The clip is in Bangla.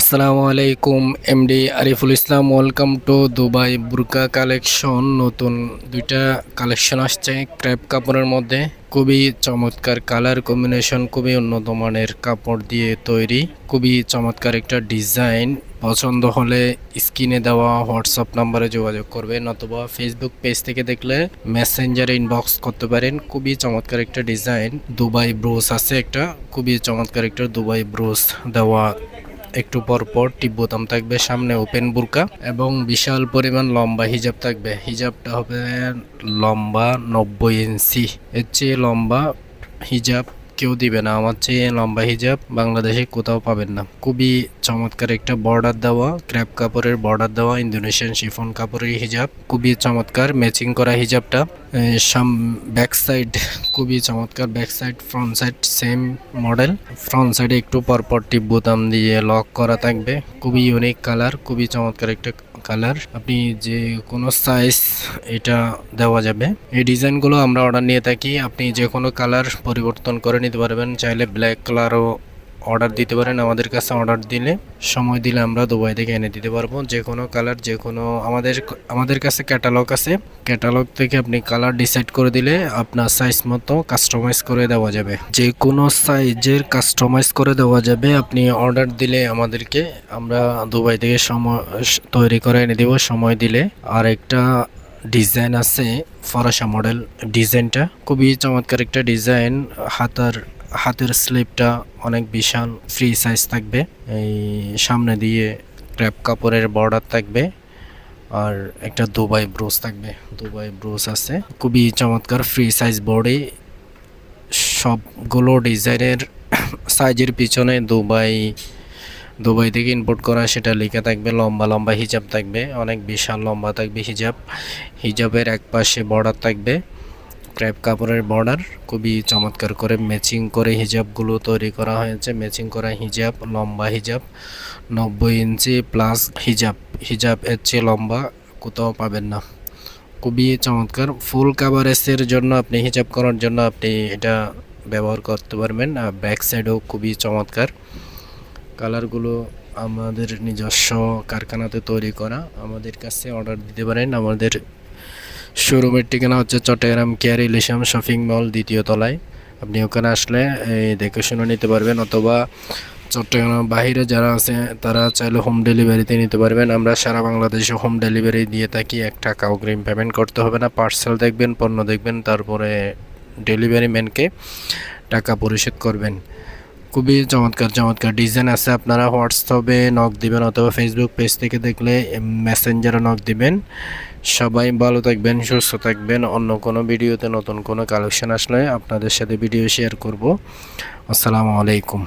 আসসালামু আলাইকুম MD Ariful Islam welcome to Dubai burqa collection. নতুন দুইটা কালেকশন আসছে, ক্র্যাপ কাপড়ের মধ্যে। খুবই চমৎকার কালার কম্বিনেশন, খুবই উন্নত মানের কাপড় দিয়ে তৈরি। খুবই চমৎকার একটা ডিজাইন। পছন্দ হলে স্ক্রিনে দেওয়া হোয়াটসঅ্যাপ নাম্বারে যোগাযোগ করবেন অথবা ফেসবুক পেজ থেকে দেখলে মেসেঞ্জারে ইনবক্স করতে পারেন। খুবই চমৎকার একটা ডিজাইন। দুবাই ব্রোস আছে একটা, খুবই চমৎকার একটা দুবাই ব্রোস দেওয়া একটু পর পর টিপ বোতাম থাকবে সামনে ওপেন বুরকা এবং বিশাল পরিমাণ লম্বা হিজাব থাকবে। হিজাবটা হবে লম্বা নব্বই ইঞ্চি। এর চেয়ে লম্বা হিজাব কেউ দিবে না। আমার চেয়ে লম্বা হিজাব বাংলাদেশে কোথাও পাবেন না। খুবই চমৎকার একটা বর্ডার দেওয়া, ক্র্যাপ কাপড়ের বর্ডার দেওয়া, ইন্দোনেশিয়ান শিফন কাপড়ের হিজাব। খুবই চমৎকার ম্যাচিং করা হিজাবটা। সাম ব্যাক সাইড খুবই চমৎকার back side front side same model front সাইডে একটু পরপর টিপ বোতাম দিয়ে লক করা থাকবে। খুবই ইউনিক কালার খুবই চমৎকার একটা কালার আপনি যে কোনো সাইজ এটা দেওয়া যাবে। এই ডিজাইনগুলো আমরা অর্ডার নিয়ে থাকি। আপনি যে কোনো কালার পরিবর্তন করে নিতে পারবেন। চাইলে ব্ল্যাক কালারও অর্ডার দিতে পারেন, আমাদের কাছে অর্ডার দিলে সময় দিলে আমরা দুবাই থেকে এনে দিতে পারব। যে কোনো কালার যে কোনো আমাদের আমাদের কাছে ক্যাটালগ আছে। ক্যাটালগ থেকে আপনি কালার ডিসাইড করে দিলে আপনার সাইজ মতো কাস্টমাইজ করে দেওয়া যাবে। যে কোনো সাইজের কাস্টমাইজ করে দেওয়া যাবে, আপনি অর্ডার দিলে আমাদেরকে আমরা দুবাই থেকে সময়, তৈরি করে এনে দেবো। সময় দিলে আর একটা ডিজাইন আছে ফরাসা মডেল ডিজাইনটা খুবই চমৎকার একটা ডিজাইন হাতার হাতের স্লিপটা অনেক বিশাল ফ্রি সাইজ থাকবে। এই সামনে দিয়ে ক্র্যাপ কাপড়ের বর্ডার থাকবে আর একটা দুবাই ব্রোস থাকবে। দুবাই ব্রোস আছে। খুবই চমৎকার ফ্রি সাইজ বডি সবগুলো ডিজাইনের সাইজের পিছনে দুবাই দুবাই থেকে ইম্পোর্ট করা সেটা লেখা থাকবে, লম্বা লম্বা হিজাব থাকবে। অনেক বিশাল লম্বা থাকবে হিজাব। হিজাবের এক পাশে বর্ডার থাকবে। ক্র্যাপ কাপড়ের বর্ডার, খুবই চমৎকার করে ম্যাচিং করে হিজাবগুলো তৈরি করা হয়েছে। ম্যাচিং করা হিজাব, লম্বা হিজাব, নব্বই ইঞ্চি প্লাস হিজাব। হিজাব এর চেয়ে লম্বা কোথাও পাবেন না। খুবই চমৎকার। ফুল কাভারেজের জন্য আপনি হিজাব করার জন্য আপনি এটা ব্যবহার করতে পারবেন। আর ব্যাক সাইডও খুবই চমৎকার। কালারগুলো আমাদের নিজস্ব কারখানাতে তৈরি করা। আমাদের কাছে অর্ডার দিতে পারেন। আমাদের শোরুমের ঠিকানা হচ্ছে চট্টগ্রাম কেয়ার ইলিশাম শপিং মল দ্বিতীয় তলায়। আপনি ওখানে আসলে, এই দেখে শুনে নিতে পারবেন অথবা চট্টগ্রাম বাহিরে যারা আছে, তারা চাইলে হোম ডেলিভারিতে নিতে পারবেন। আমরা সারা বাংলাদেশে হোম ডেলিভারি দিয়ে থাকি, এক টাকা অগ্রিম পেমেন্ট করতে হবে না। পার্সেল দেখবেন, পণ্য দেখবেন, তারপরে ডেলিভারি ম্যানকে টাকা পরিশোধ করবেন। খুবই চমৎকার চমৎকার ডিজাইন আছে। আপনারা হোয়াটসঅ্যাপে নক দিবেন অথবা ফেসবুক পেজ থেকে দেখলে মেসেঞ্জারে নক দিবেন। সবাই ভালো থাকবেন, সুস্থ থাকবেন। অন্য কোনো ভিডিওতে নতুন কোনো কালেকশন আসলে আপনাদের সাথে ভিডিও শেয়ার করব। আসসালামু আলাইকুম।